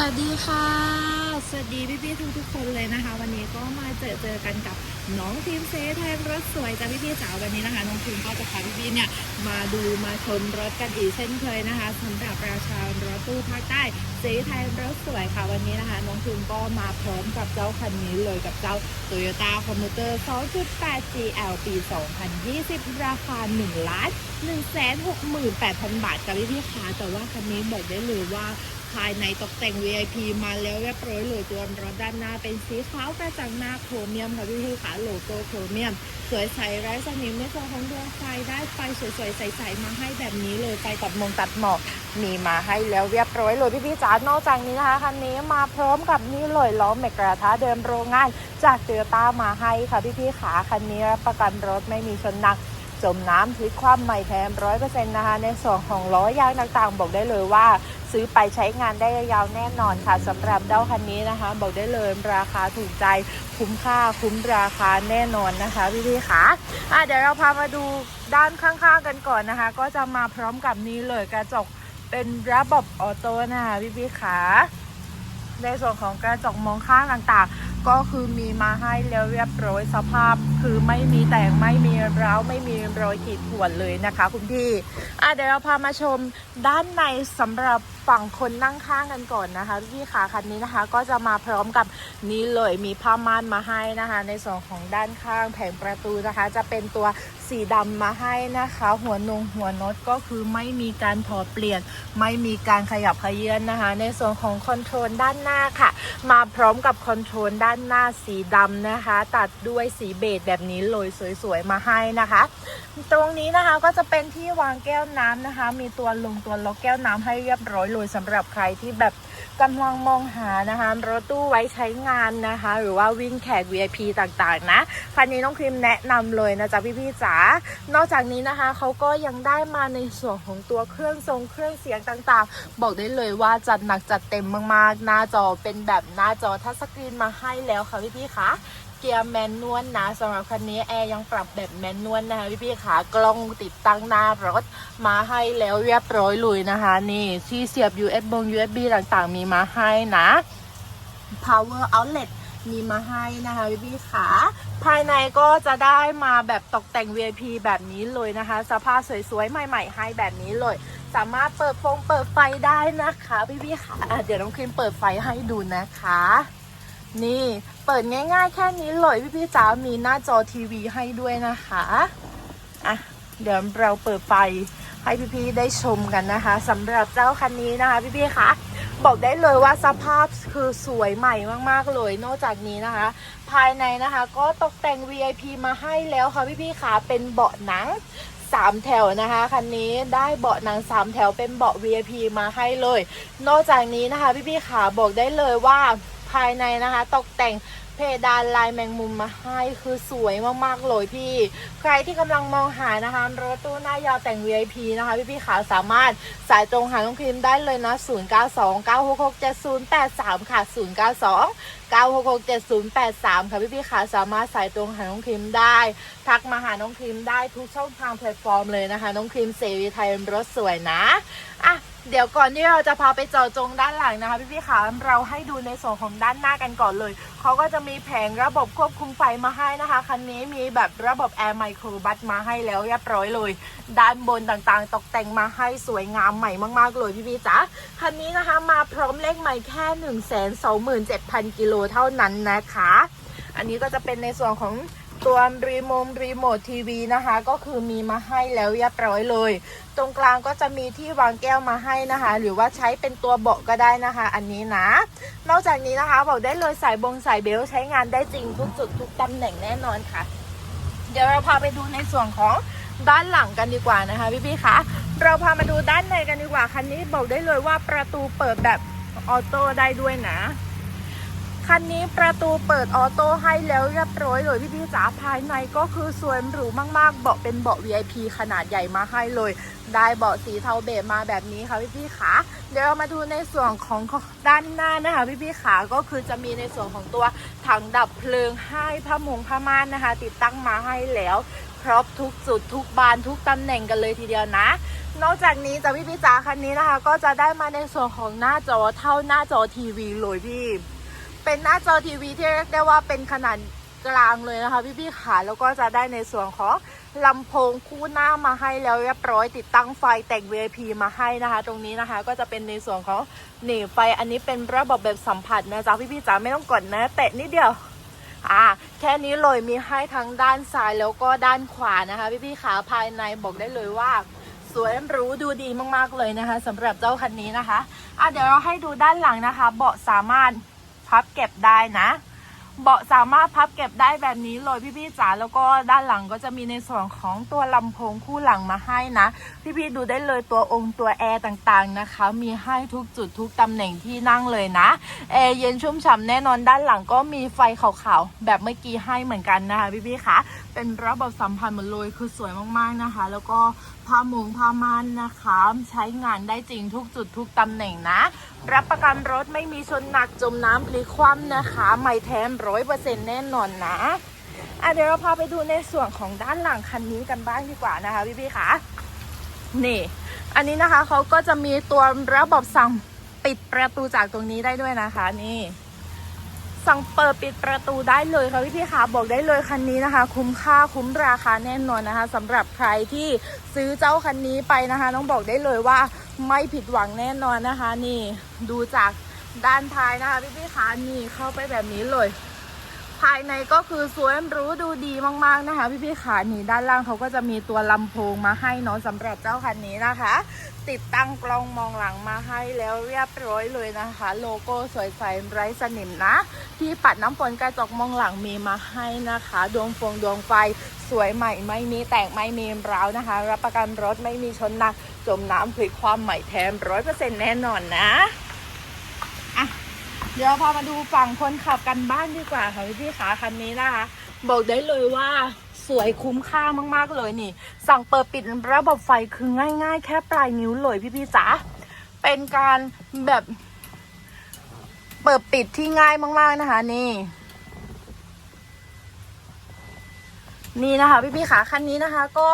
สวัสดีค่ะ สวัสดีพี่ๆทุกทุกๆคนเลยนะคะ วันนี้ก็มาเจอเจอกันกับน้องทีมเซแทนรถสวยจ้าพี่ๆจ๋าวันนี้นะคะ น้องทีมก็จะพาพี่ๆเนี่ยมาดูมาชมรถกันอีกเช่นเคยนะคะสำหรับราชารถตู้ภาคใต้เซแทนรถสวยค่ะวันนี้นะคะ น้องทีมก็มาพร้อมกับเจ้าคันนี้เลยกับเจ้า Toyota Commuter 2.8 GL ปี 2020 ราคา1ล้าน168,000 บาทกับพี่ๆค่ะแต่ว่าคันนี้บอกได้เลยว่า ภายในตกแต่ง VIP มาแล้วเรียบร้อยเลยตัวรถด้านหน้าเป็นสีขาวกระจังหน้าโครเมียมค่ะพี่ๆค่ะโลโก้โครเมียม สวยใสไร้สนิมในส่วนของดวงไฟได้ไฟสวยๆใสๆมาให้แบบนี้เลยไฟตัดมงตัดหมอกมีมาให้แล้วเรียบร้อยเลยพี่ๆจ๋านอกจากนี้นะคะคันนี้มาพร้อมกับนี่เลยล้อแมกกระทะเดิมโรงงาน จากเตอต้ามาให้ค่ะพี่ๆขาคันนี้ประกันรถไม่มีชนหนักจมน้ำพลิกคว่ำใหม่แถมร้อยเปอร์เซ็นต์นะคะ ในส่วนของล้อยางต่างๆ บอกได้เลยว่า ซื้อไปใช้งานได้ยาวแน่นอนค่ะสำหรับเด้าคันนี้นะคะ บอกได้เลยราคาถูกใจคุ้มค่าคุ้มราคาแน่นอนนะคะพี่ๆค่ะอะเดี๋ยวเราพามาดูด้านข้างๆกันก่อนนะคะ ก็จะมาพร้อมกับนี้เลยกระจกเป็นระบบออโต้นะคะพี่ๆค่ะในส่วนของกระจกมองข้างต่างๆ ก็คือมีมาให้แล้วเรียบร้อยสภาพ คือไม่มีแต่งไม่มีร้าวไม่มีรอยขีดข่วนเลยนะคะคุณพี่อะเดี๋ยวเราพามาชมด้านในสำหรับ ฝั่งคนนั่งข้างกันก่อนนะคะพี่ขาคันนี้นะคะ ก็จะมาพร้อมกับนี้เลยมีผ้าม่านมาให้นะคะ ในส่วนของด้านข้างแผงประตูนะคะ จะเป็นตัวสีดำมาให้นะคะ หัวนงหัวน็อตก็คือไม่มีการถอดเปลี่ยน ไม่มีการขยับขยื่นนะคะ ในส่วนของคอนโทรลด้านหน้าค่ะ มาพร้อมกับคอนโทรลด้านหน้าสีดำนะคะ ตัดด้วยสีเบจแบบนี้เลยสวยๆมาให้นะคะ ตรงนี้นะคะก็จะเป็นที่วางแก้วน้ำนะคะ มีตัวลงตัวล็อกแก้วน้ำให้เรียบร้อยเลยสำหรับใครที่แบบกำลังมองหานะคะรถตู้ไว้ใช้งานนะคะ หรือว่าวิ่งแขก VIP ต่างๆ นะคันนี้น้องครีมแนะนำเลยนะจ๊ะพี่ๆจ๋านอกจากนี้นะคะเขาก็ยังได้มาในส่วนของตัวเครื่องทรงเครื่องเสียงต่างๆ บอกได้เลยว่าจัดหนักจัดเต็มมากๆ หน้าจอเป็นแบบหน้าจอทัชสกรีนมาให้แล้วค่ะพี่ๆคะ เกียร์แมนนวลนะสำหรับคันนี้แอร์ยังปรับแบบแมนนวลนะคะพี่ๆขากล้องติดตั้งหน้ารถมาให้แล้วเรียบร้อยเลยนะคะ นี่ที่เสียบ USB บง USB ต่างๆ มีมาให้นะ power outlet มีมาให้นะคะพี่ๆขาภายในก็จะได้มาแบบตกแต่ง VIP แบบนี้เลยนะคะ สภาพสวยๆ ใหม่ ๆ ให้แบบนี้เลย สามารถเปิดฟงเปิดไฟได้นะคะ พี่ๆขาอะเดี๋ยวน้องครีมเปิดไฟให้ดูนะคะ นี่เปิดง่ายๆ แค่นี้เลยพี่ๆจ๋ามีหน้าจอทีวีให้ด้วยนะคะอะเดี๋ยวเราเปิดไฟให้พี่ๆได้ชมกันนะคะสำหรับเจ้าคันนี้นะคะพี่ๆคะบอกได้เลยว่าสภาพคือสวยใหม่มากๆเลย นอกจากนี้นะคะ ภายในนะคะก็ตกแต่ง VIP มาให้แล้วค่ะพี่ๆคะเป็นเบาะหนังสามแถวนะคะคันนี้ได้เบาะหนังสามแถวเป็นเบาะ VIP มาให้เลย นอกจากนี้นะคะพี่ๆขาบอกได้เลยว่า ภายในนะคะ ตกแต่งเพดานลายแมงมุมมาให้คือสวยมากๆเลยพี่ ใครที่กำลังมองหานะคะ รถตู้หน้ายาวแต่ง VIP นะคะ พี่ๆขาสามารถสายตรงหาน้องครีมได้เลยนะ 0929667083 ค่ะ 092 9667083 ค่ะพี่ๆขาสามารถสายตรงหาน้องครีมได้ ทักมาหาน้องครีมได้ทุกช่องทางแพลตฟอร์มเลยนะคะ น้องครีมเสรีไทยรถสวยนะอะ เดี๋ยวก่อนที่เราจะพาไปเจาะจงด้านหลังนะคะพี่ๆขาเราให้ดูในส่วนของด้านหน้ากันก่อนเลยเขาก็จะมีแผงระบบควบคุมไฟมาให้นะคะคันนี้มีแบบระบบแอร์ไมโครบัสมาให้แล้วเรียบร้อยเลย ด้านบนต่างๆ ตกแต่งมาให้สวยงามใหม่มากๆเลยพี่ๆจ๋าคันนี้นะคะมาพร้อมเลขใหม่แค่1 2 7 0 0 0กิโลเท่านั้นนะคะ อันนี้ก็จะเป็นในส่วนของ ตัวรีโมทรีโมททีวีนะคะ ก็คือมีมาให้แล้วเรียบร้อยเลย ตรงกลางก็จะมีที่วางแก้วมาให้นะคะ หรือว่าใช้เป็นตัวเบาะก็ได้นะคะ อันนี้นะ นอกจากนี้นะคะบอกได้เลยสายบงสายเบลต์ใช้งานได้จริงทุกจุดทุกตำแหน่งแน่นอนค่ะ เดี๋ยวเราพาไปดูในส่วนของด้านหลังกันดีกว่านะคะพี่ๆคะเราพามาดูด้านในกันดีกว่าคันนี้บอกได้เลยว่าประตูเปิดแบบออโต้ได้ด้วยนะ คันนี้ประตูเปิดออโต้ให้แล้วเรียบร้อยเลยพี่พี่ๆจ๋าภายในก็คือสวยหรูมากๆ เบาะเป็นเบาะ VIP ขนาดใหญ่มาให้เลย ได้เบาะสีเทาเบจมาแบบนี้ค่ะพี่พี่ๆขาเดี๋ยวเรามาดูในส่วนของด้านหน้านะคะพี่พี่ๆขาก็คือจะมีในส่วนของตัวถังดับเพลิงให้ผ้ามงผ้าม่านนะคะ ติดตั้งมาให้แล้วครบทุกจุดทุกบานทุกตำแหน่งกันเลยทีเดียวนะนอกจากนี้จากพี่พี่จ๋าคันนี้นะคะ ก็จะได้มาในส่วนของหน้าจอเท่าหน้าจอทีวีเลยพี่ เป็นหน้าจอทีวีที่เรียกได้ว่าเป็นขนาดกลางเลยนะคะพี่พี่ขาแล้วก็จะได้ในส่วนของลำโพงคู่หน้ามาให้แล้วเรียบร้อยติดตั้งไฟแต่ง VIP มาให้นะคะ ตรงนี้นะคะก็จะเป็นในส่วนของหนีไฟอันนี้เป็นระบบแบบสัมผัสนะจ๊ะพี่พี่จ๋าไม่ต้องกดนะ แตะนิดเดียวอ่าแค่นี้เลยมีให้ทั้งด้านซ้ายแล้วก็ด้านขวานะคะ พี่พี่ขาภายในบอกได้เลยว่า สวยรู้ดูดีมากๆเลยนะคะสำหรับเจ้าคันนี้นะคะอะเดี๋ยวเราให้ดูด้านหลังนะคะ เบาะสามารถ พับเก็บได้นะเบาะสามารถพับเก็บได้แบบนี้เลยพี่ๆจ๋าแล้วก็ด้านหลังก็จะมีในส่วนของตัวลำโพงคู่หลังมาให้นะ พี่ๆดูได้เลยตัวองค์ตัวแอร์ต่างๆนะคะ มีให้ทุกจุดทุกตำแหน่งที่นั่งเลยนะแอร์เย็นชุ่มฉ่ำแน่นอนด้านหลังก็มีไฟขาวๆแบบเมื่อกี้ให้เหมือนกันนะคะพี่ๆคะเป็นระบบสัมพันธ์หมดเลยคือสวยมากๆนะคะ แล้วก็ผ้ามุงผ้าม่านนะคะ ใช้งานได้จริงทุกจุดทุกตำแหน่งนะรับประกันรถไม่มีชนหนักจมน้ำพลิกคว่ำนะคะ ไม่แท้ร้อยเปอร์เซ็นต์แน่นอนนะอะเดี๋ยวเราพาไปดูในส่วนของด้านหลังคันนี้กันบ้างดีกว่านะคะพี่พี่คะนี่ อันนี้นะคะเขาก็จะมีตัวระบบสั่งปิดประตูจากตรงนี้ได้ด้วยนะคะนี่ สั่งเปิดปิดประตูได้เลยค่ะพี่พี่คะบอกได้เลยคันนี้นะคะ คุ้มค่าคุ้มราคาแน่นอนนะคะสำหรับใครที่ซื้อเจ้าคันนี้ไปนะคะ ต้องบอกได้เลยว่า ไม่ผิดหวังแน่นอนนะคะ นี่ดูจากด้านท้ายนะคะพี่พี่ๆคะนี่เข้าไปแบบนี้เลย ภายในก็คือสวยรู้ดูดีมากๆนะคะ พี่ๆขานี่ด้านล่างเขาก็จะมีตัวลำโพงมาให้เนาะสำหรับเจ้าคันนี้นะคะ ติดตั้งกล้องมองหลังมาให้แล้วเรียบร้อยเลยนะคะ โลโก้สวยใสไร้สนิมนะ ที่ปัดน้ำฝนกระจกมองหลังมีมาให้นะคะดวงฟงดวงไฟสวยใหม่ไม่มีแตกไม่มีร้าวนะคะ รับประกันรถไม่มีชนหนักจมน้ำพลิกความใหม่แท้ร้อยเปอร์เซ็นต์แน่นอนนะ เดี๋ยวพามาดูฝั่งคนขับกันบ้างดีกว่าค่ะพี่พี่ขาคันนี้นะคะ บอกได้เลยว่าสวยคุ้มค่ามากๆเลยนี่ สั่งเปิดปิดระบบไฟคือง่าย ๆ แค่ปลายนิ้วเลยพี่พี่ๆจ๋าเป็นการแบบเปิดปิดที่ง่ายมาก ๆนะคะนี่นี่นะคะพี่พี่ๆขาคันนี้นะคะ ก็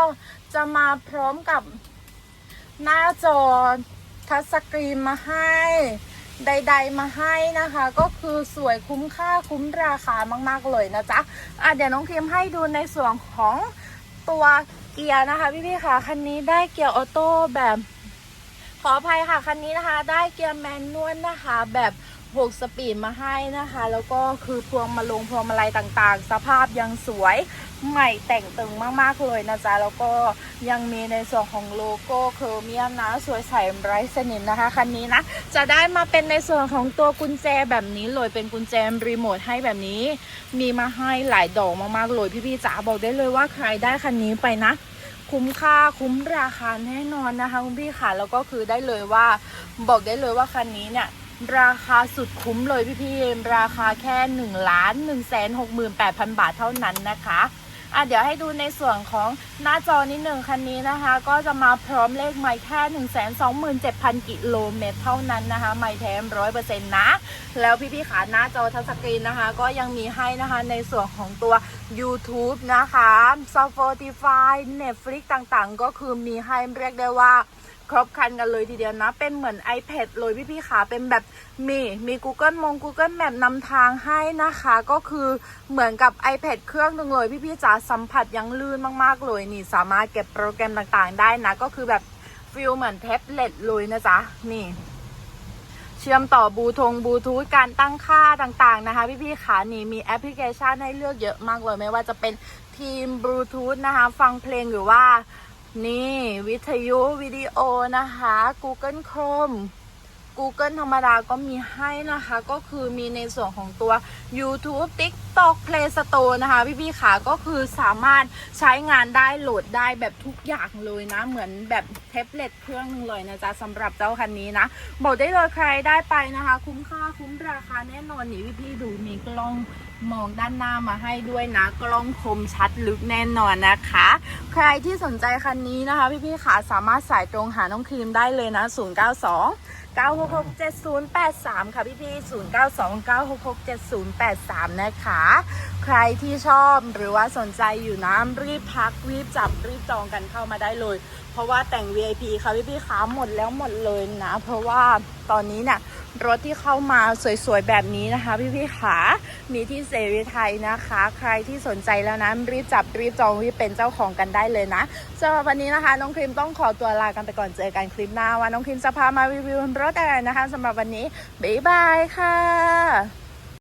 จะมาพร้อมกับหน้าจอทัชสกรีนมาให้ ใด ๆ มาให้นะคะ ก็คือสวยคุ้มค่าคุ้มราคามาก ๆ เลยนะจ๊ะอะเดี๋ยวน้องพิมให้ดูในส่วนของตัวเกียร์นะคะพี่ๆค่ะคันนี้ได้เกียร์ออโต้แบบขออภัยค่ะคันนี้นะคะ ได้เกียร์แมนนวลนะคะแบบ 6 สปีดมาให้นะคะ แล้วก็คือพวงมาลงพวงมาลัยต่างๆ สภาพยังสวยใหม่แต่งตึงมากๆเลยนะจ๊ะ แล้วก็ยังมีในส่วนของโลโก้โครเมียมนะ สวยใสไร้สนิมนะคะ คันนี้นะ จะได้มาเป็นในส่วนของตัวกุญแจแบบนี้เลยเป็นกุญแจรีโมทให้แบบนี้ มีมาให้หลายดอกมากๆเลยพี่ๆจ๋าบอกได้เลยว่าใครได้คันนี้ไปนะคุ้มค่าคุ้มราคาแน่นอนนะคะคุณพี่ค่ะแล้วก็คือได้เลยว่าบอกได้เลยว่าคันนี้เนี่ย ราคาสุดคุ้มเลยพี่พี่ๆราคาแค่1ล้าน1แสน68,000บาทเท่านั้นนะคะอะเดี๋ยวให้ดูในส่วนของหน้าจอนิดหนึ่งคันนี้นะคะ ก็จะมาพร้อมเลขไมค์แค่1 2 7 0 0 0 กิโลเมตรเท่านั้นนะคะ ไม่แท้ร้อยเปอร์เซ็นต์นะ แล้วพี่ๆขาหน้าจอทัชสกรีนนะคะ ก็ยังมีให้นะคะในส่วนของตัว YouTube นะคะ Spotify Netflix ต่างๆ ก็คือมีให้เรียกได้ว่า ครบครันกันเลยทีเดียวนะ เป็นเหมือน iPad เลยพี่ๆขาเป็นแบบมีมี Google มง Google Map นำทางให้นะคะ ก็คือเหมือนกับ iPad เครื่องหนึ่งเลยพี่ๆจ๋าสัมผัสยังลื่นมากๆเลยนี่สามารถเก็บโปรแกรมต่างๆ ได้นะ ก็คือแบบฟิลเหมือนแท็บเล็ตเลยนะจ๊ะนี่เชื่อมต่อบูทงบูทูธการตั้งค่าต่างๆนะคะ พี่ๆขานี่มีแอปพลิเคชันให้เลือกเยอะมากเลย ไม่ว่าจะเป็นทีมบลูทูธนะคะ ฟังเพลงหรือว่า นี่วิทยุวิดีโอนะคะ Google Chrome Google ธรรมดาก็มีให้นะคะ ก็คือมีในส่วนของตัว YouTube TikTok Play Store นะคะ พี่ๆขาก็คือสามารถใช้งานได้โหลดได้แบบทุกอย่างเลยนะ เหมือนแบบแท็บเล็ตเครื่องหนึงเลยนะจ๊ะสำหรับเจ้าคันนี้นะ บอกได้เลยใครได้ไปนะคะ คุ้มค่าคุ้มราคาแน่นอนนี่พี่ๆดูมีกล้อง มองด้านหน้ามาให้ด้วยนะ กล้องคมชัดลึกแน่นอนนะคะ ใครที่สนใจคันนี้นะคะ พี่ๆขาสามารถสายตรงหาน้องครีมได้เลยนะ 092 966 7083 ค่ะพี่ๆ092 966 7083 นะคะ ใครที่ชอบหรือว่าสนใจอยู่นะรีบทักรีบจับรีบจองกันเข้ามาได้เลย เพราะว่าแต่ง VIP ค่ะพี่พี่ๆขาหมดแล้วหมดเลยนะ เพราะว่าตอนนี้เนี่ย รถที่เข้ามาสวยๆ แบบนี้นะคะ พี่ๆขามีที่เซรีไทยนะคะ ใครที่สนใจแล้วนะ รีบจับรีบจองรีบเป็นเจ้าของกันได้เลยนะสำหรับวันนี้นะคะ น้องครีมต้องขอตัวลากันไปก่อนเจอกันคลิปหน้าว่าน้องครีมจะพามารีวิวรถอะไรนะคะสำหรับวันนี้บ๊ายบายค่ะ